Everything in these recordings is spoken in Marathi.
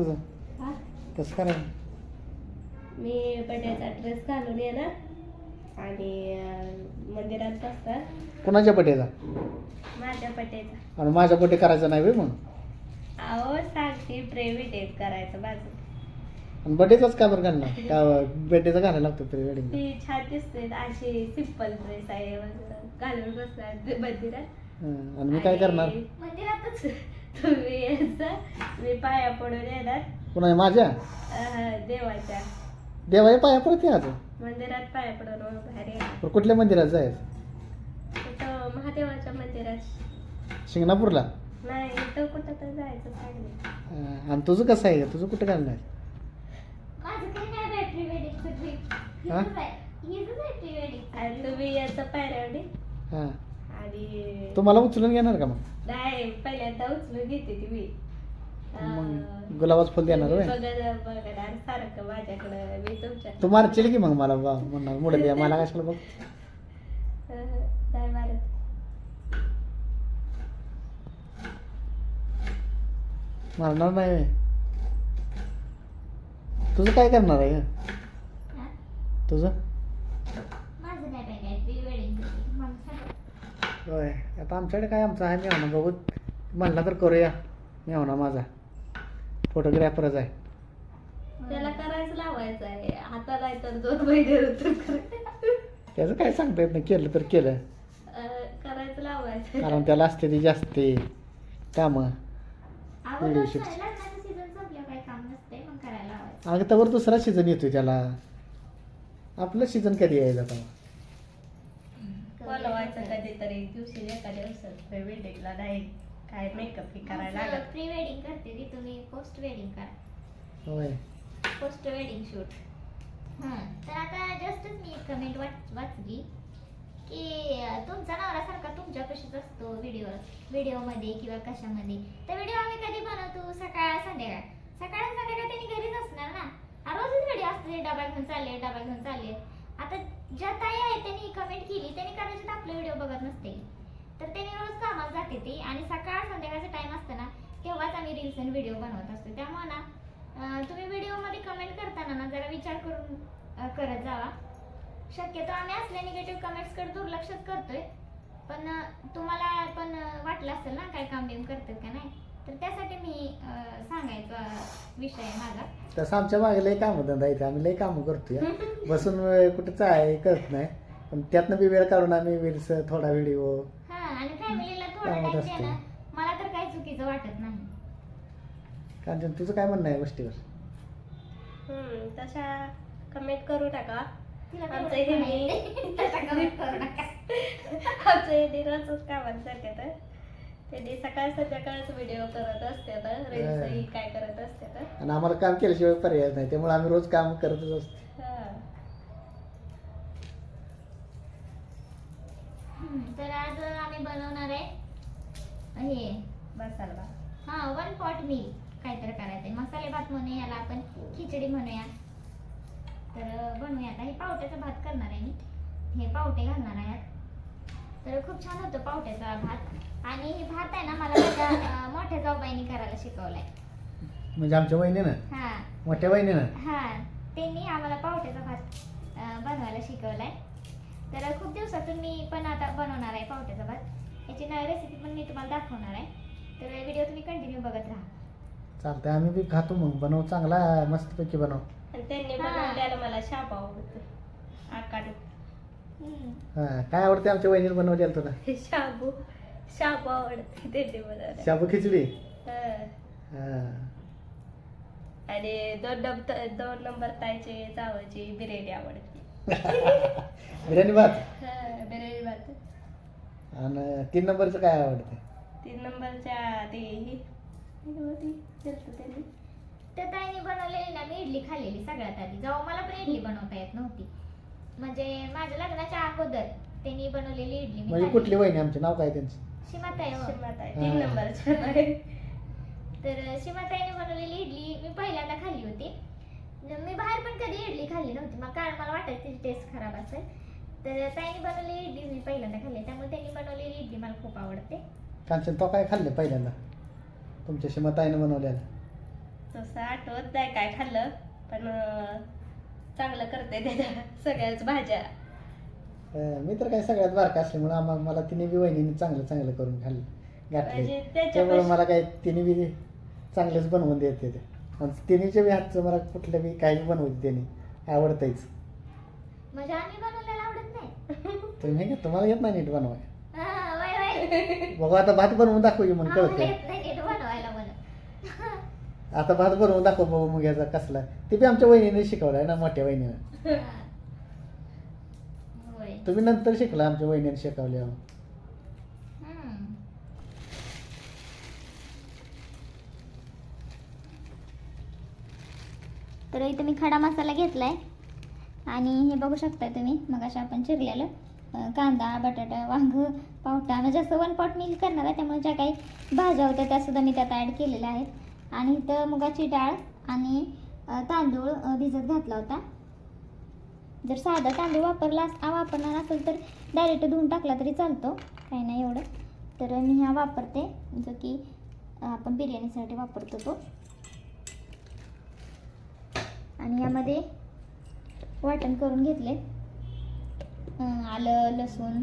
तुझं? हा? कसं करायचं? मी बड्याचा ड्रेस घालून येणार आणि अं, मंदिरात बसणार. कुणाच्या बड्डेचा? माझ्या पटेचा आणि माझ्या बड्डे करायचा नाही बे मग अहो सांगते प्रेविडेट करायचं माझं. आणि बड्डेचाच का बरं घालणार? का बड्डेचा घालायला लागतो प्री वेडिंग ती छान दिसते अशी सिंपल ड्रेस आहे वगैरे घालून बसणार मंदिरात. आणि मी काय करणार? आणि मंदिरातच. तुम्ही यायचं. मी पाया पडून येणार. कुणा माझ्या? अं, देवाच्या. देवाच्या पाया परत यायचं मंदिरात पाया पडून बाहेर येणार. कुठल्या मंदिरात जायचं? तिथं महादेवाच्या मंदिरात. शिंगणापूरला? नाही इथं कुठं तर जायचं अं, आणि तुझं कसं आहे? तुझं कुठं घालणार माझं काही नाही बॅटरी वेडिंग हा? आहे वेडिंग आणि तुम्ही याचं पायऱ्यावडी हां. आणि तुम्हाला उचलून घेणार का मग? नाही पहिल्यांदा उचलून घेते ती मी मग गुलाबाचं फुल देणार तुम्ही होय? बघत बघणार सारखं माझ्याकडं मी तुमच्या तू मारशील की मग मला बा म्हणणार मुळे द्या मला कशाला बघ? अं, नाही मारत. मारणार नाही होय. तुझं काय करणार आहे ग? तुझं? माझं नाही वेडिंग होय आता आमच्याकडे काय आमचं आहे मी म्हणा बघू. म्हणला तर करूया. मी म्हणा माझा. फोटोग्राफरच आहे. त्याला करायचं लावायचं आहे. आता नाही तर दोन महिने होतो त्याचं काय सांगता येत नाही. केलं तर केलं. करायचं लावायचं कारण त्याला असते ती जास्त. कामं. अगं त्यावर दुसरा सीझन येतोय त्याला. आपलं सीझन कधी यायचं आता? बोलवायचं कधीतरी. दिवशी दिवसात. नाही. काय मेकअप हे करायला लागत? प्री वेडिंग करते ती तुम्ही पोस्ट वेडिंग करा. होय. पोस्ट वेडिंग शूट हां तर आता जस्टच मी एक कमेंट वाच वाचली की अं, तुमचा नवरा सारखा तुमच्यापाशीच असतो व्हिडिओ व्हिडिओमध्ये किंवा कशामध्ये. तर व्हिडिओ आम्ही कधी बनवतो? सकाळ संध्याकाळ. सकाळ आणि संध्याकाळ त्यांनी घरीच असणार ना. हा रोजच व्हिडिओ असते डबा घेऊन चालले डबा घेऊन चालले. आता ज्या ताई आहेत त्यांनी कमेंट केली त्यांनी कदाचित आपले व्हिडिओ बघत नसते तर त्यांनी रोज कामात जाते ती आणि सकाळ संध्याकाळचा टाइम असताना तेव्हाच आम्ही रील्स आणि व्हिडिओ बनवत असतो. त्यामुळे ना तुम्ही व्हिडिओमध्ये कमेंट करताना ना जरा विचार करून करत जावा. शक्यतो आम्ही असल्या निगेटिव्ह कमेंट्सकडे दुर्लक्षच करतोय पण तुम्हाला पण वाटलं असेल ना काय काम बिम करतात का नाही तर त्यासाठी मी सांगायचा विषय आहे माझा. तसं आमच्या मागे लय कामं धंदा इथे आम्ही लय कामं करतोय. बसून कुठं चाय करत नाही पण त्यातनं बी वेळ काढून आम्ही रील्स थोडा व्हिडिओ आणि फॅमिलीला थोडा टाइम असते. देणं मला तर काही चुकीचं वाटत नाही. कारण तुझं काय म्हणणं आहे गोष्टीवर? हम्म, तशा कमेंट करू टाका तिला आमचं हे comment करू नका. आमचं त्यांनी सकाळ संध्याकाळच व्हिडिओ करत असतात रील्सही काय करत असतात आणि आम्हाला काम केल्याशिवाय पर्याय नाही त्यामुळे आम्ही रोज काम करतच असतो. हा. हम्म, तर आज आम्ही बनवणार आहे हे मसाला भात. हा वन पॉट मील काहीतरी करायचंय. मसाले भात म्हणूया याला आपण खिचडी म्हणूया. तर बनवूया. आता हे पावट्याचा भात करणार आहे मी. हे पावटे घालणार आहे यात. तर खूप छान होतं पावट्याचा भात. आणि हे भात आहे ना मला माझ्या मोठ्या जाऊबाईनी करायला शिकवलाय. म्हणजे आमच्या वहिनीनं? हा. मोठ्या वहिनीनं? हा. त्यांनी आम्हाला पावट्याचा भात बनवायला शिकवलाय. तर खूप दिवसातून मी पण आता बनवणार आहे पावट्याचा भात. याची रेसिपी पण मी तुम्हाला दाखवणार आहे. तर व्हिडिओ तुम्ही कंटिन्यू बघत राहा. चालतंय आम्ही बी खातो मग. बनव चांगला मस्तपैकी बनव. आणि त्यांनी हा. बनवल्याला मला शाप आवडतो. आकाडू. हम्म. हा काय आवडते आमच्या वहिनीला बनवलेलं तुला? शाबू. शाबू आवडते त्यांनी बनवल्या शाबू खिचडी? हा. हा. आणि दोन नंबर दोन नंबर ताईचे जावची बिर्याणी आवडते. बिर्याणी भात? हा, बिर्याणी भात. आणि तीन नंबरचं काय आवडते? तीन नंबरच्या ते ही. ही ताईने बनवलेली ना मी इडली खाल्लेली सगळ्यात आधी. जेव्हा मला पण इडली बनवता येत नव्हती. म्हणजे माझ्या लग्नाच्या अगोदर त्यांनी बनवलेली इडली मी म्हणजे खाल्ली. कुठली वहिनी आमचे? नाव काय त्यांचं? सीमाताई हो. शिमाताई हा. तीन नंबरच्या ताई. तर सीमाताईने बनवलेली इडली मी पहिल्यांदा खाल्ली होती. न- मी बाहेर पण कधी इडली खाल्ली नव्हती. मग कारण मला वाटायचं टेस्ट खराब असेल. तर ताईने बनवलेली इडली मी पहिल्यांदा खाल्ली त्यामुळे त्यांनी बनवलेली इडली मला खूप आवडते. कांचन तो काय खाल्ले पहिल्यांदा? तुमच्या शिमताईनं बनवलेलं तसं आठवत नाही काय खाल्लं पण अं, चांगलं करते ते सगळ्याच भाज्या. अं, मी तर काय सगळ्यात बारका असल्यामुळे आम्हाला मला तिने बी वहिनीने चांगलं चांगलं करून खाल्लं घातले म्हणजे त्यामुळे त्याच्या मला काय तिने बी चांगलंच बनवून देते ते. आणि तिनेच्या बी हातचं मला कुठलं बी बी बनवते त्याने आवडतंच म्हणजे आम्ही आवडत नाही तुम्ही का तुम्हाला येत नाही नीट बनवाय हा, वय, वय. बघू आता भात बनवून दाखवू मग आम्हाला कळतं. येत नाही नीट बनवायला म्हणून. आता भात बनवून दाखव बघू मग याचा कसला. ते बी आमच्या वहिनीने शिकवलाय ना मोठ्या वहिनीनं. होय. तुम्ही नंतर शिकला आमच्या वहिनीने शिकवल्यावर. हम्म. तर इथे मी खडा मसाला घेतलाय. आणि हे बघू शकता तुम्ही मग अशा आपण चिरलेलं. कांदा बटाटा वांग पावटा म्हणजे असं वन पॉट मी करणार आहे. त्यामुळे ज्या काही भाज्या होत्या त्यासुद्धा मी त्यात ॲड केलेल्या आहेत. आणि इथं मुगाची डाळ आणि तांदूळ भिजत घातला होता. जर साधा तांदूळ वापरला वापरणार असेल तर डायरेक्ट धुवून टाकला तरी चालतो. काही नाही एवढं. तर मी हा वापरते. जो की आपण बिर्याणीसाठी वापरतो तो. आणि यामध्ये वाटण करून घेतले आहेत आलं लसूण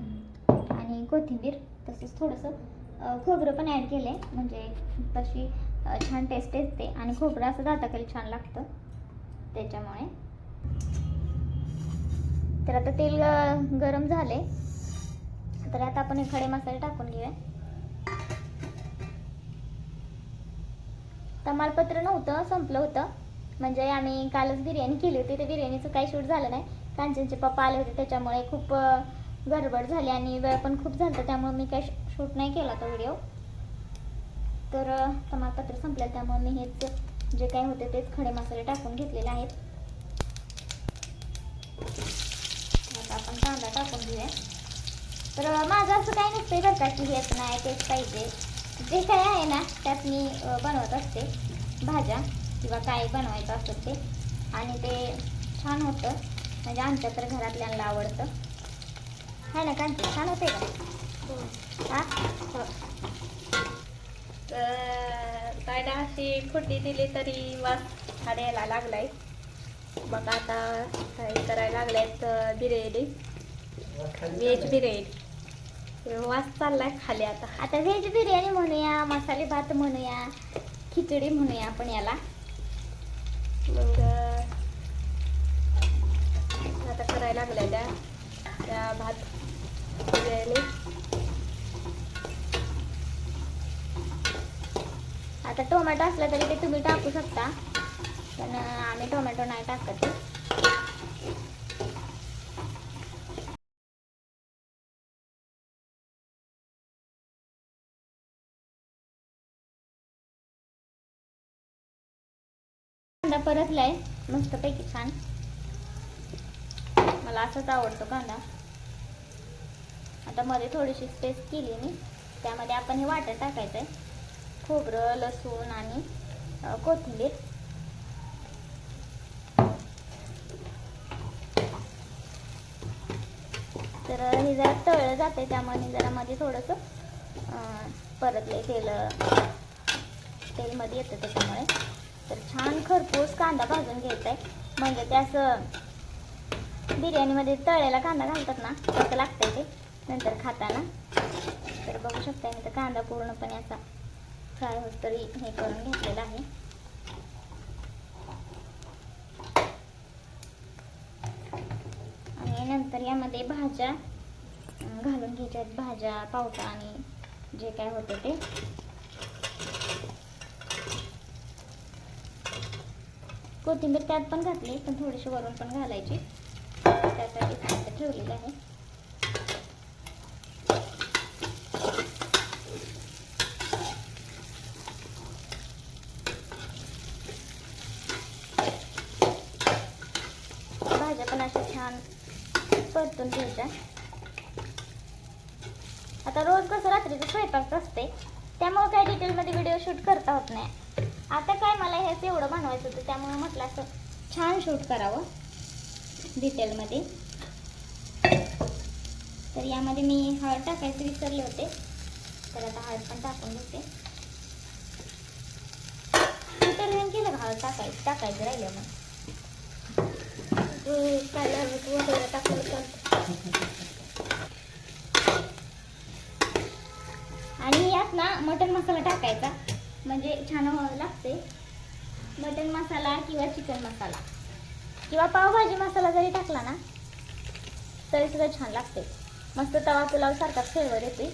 आणि कोथिंबीर. तसेच थोडंसं खोबरं पण ॲड केलं आहे म्हणजे तशी छान टेस्ट येते. आणि खोबरं असं दाताखाली छान लागतं. त्याच्यामुळे. तर आता तेल गरम झाले तर आता आपण हे खडे मसाले टाकून घेऊया. तमालपत्र नव्हतं संपलं होतं. म्हणजे आम्ही कालच बिर्याणी केली होती. ते बिर्याणीचं काही शूट झालं नाही. कांचनचे पप्पा आले होते त्याच्यामुळे खूप गडबड झाली आणि वेळ पण खूप झालं त्यामुळे मी काही शूट नाही केला तो व्हिडिओ. तर तमालपत्र संपलं त्यामुळे मी हेच जे काही होते तेच खडे मसाले टाकून घेतलेले आहेत. आता आपण कांदा टाकून घेऊया. तर माझं असं काही नसते बरं का की हेच नाही तेच पाहिजे. जे काय आहे ना त्यात मी बनवत असते भाज्या किंवा काय बनवायचं असतं ते. आणि ते छान होतं. म्हणजे आमच्या तर घरातल्यांना आवडतं. आहे ना कांती छान होते का? हा? हो. तर ताईला अशी फोडणी दिली तरी वास छान यायला लागलाय. मग आता काय करायला लागल्यात बिर्याणी. व्हेज बिर्याणी. वास चाललाय खाली आता. आता व्हेज बिर्याणी म्हणूया मसाले भात म्हणूया खिचडी म्हणूया आपण याला. मग करायला लागल्या त्या त्या भात बिर्याणी. आता टोमॅटो असला तरी ते तुम्ही टाकू शकता पण आम्ही टोमॅटो नाही टाकत. कांदा परतलाय मस्तपैकी छान. मला असंच आवडतो कांदा. आता मध्ये थोडीशी स्पेस केली मी. त्यामध्ये आपण हे वाटण टाकायचं आहे खोबरं लसूण आणि कोथिंबीर. तर हे जरा तळलं जाते त्यामुळे जरा मध्ये थोडंसं परतले तेल. तेलमध्ये येतं त्याच्यामुळे. तर छान खरपूस कांदा भाजून घ्यायचा आहे म्हणजे ते असं बिर्याणीमध्ये तळ्याला कांदा घालतात ना तसं लागतंय ते नंतर खाताना. तर बघू शकता मी तर कांदा पूर्णपणे असा फ्राय होत तरी हे करून घेतलेला आहे. आणि नंतर यामध्ये भाज्या घालून घ्यायच्या आहेत. भाज्या पावटा आणि जे काय होतं ते. कोथिंबीर त्यात पण घातली पण थोडीशी वरून पण घालायची. ठेवलेलं आहे भाज्या पण अशा छान परतून घ्यायच्या. आता रोज कसं रात्रीचं स्वयंपाक असते त्यामुळे काय डिटेलमध्ये व्हिडिओ शूट करता होत नाही. आता काय मला हेच एवढं बनवायचं होतं त्यामुळे म्हटलं असं छान शूट करावं डिटेलमध्ये तर यामध्ये मी हळद टाकायचे विसरले होते. तर आता हळद पण टाकून घेते. तू तर केलं का टाकायचं टाकायचं राहिलं मग. काय वगैरे टाकलं आणि यात ना मटन मसाला टाकायचा. म्हणजे छान लागते. मटन मसाला किंवा चिकन मसाला. किंवा पावभाजी मसाला जरी टाकला ना तरी सुद्धा छान लागते. मस्त तवा पुलाव सारखा फ्लेवर येते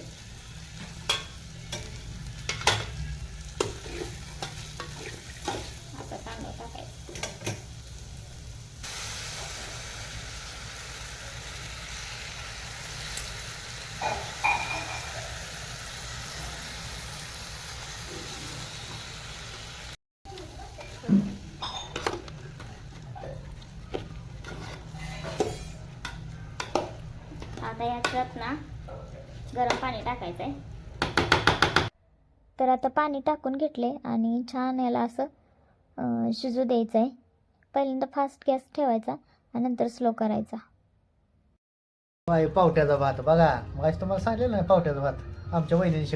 आता तांदूळ टाकायचं आता याच्यात ना गरम पाणी टाकायचं आहे तर आता पाणी टाकून घेतले आणि छान याला असं शिजू द्यायचं आहे पहिल्यांदा फास्ट गॅस ठेवायचा आणि नंतर स्लो करायचा. पावट्याचा भात बघा. मग तुम्हाला सांगितलं ना पावट्याचा भात. आमच्या वहिनीने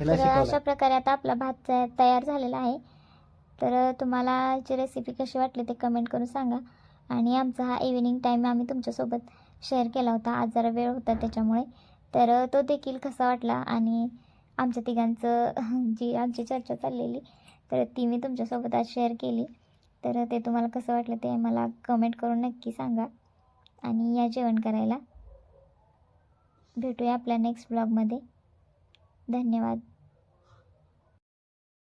तर अशा प्रकारे आता आपला भात तया- तयार झालेला आहे. तर तुम्हाला याची रेसिपी कशी वाटली ते कमेंट करून सांगा. आणि आमचा हा इव्हिनिंग टाईम आम्ही तुमच्यासोबत शेअर केला होता. आज जरा वेळ होता त्याच्यामुळे. तर तो देखील कसा वाटला आणि आमच्या तिघांचं जी आमची चर्चा चाललेली तर ती मी तुमच्यासोबत आज शेअर केली. तर ते तुम्हाला कसं वाटलं ते मला कमेंट करून नक्की सांगा. आणि या जेवण करायला भेटूया आपल्या नेक्स्ट ब्लॉगमध्ये धन्यवाद.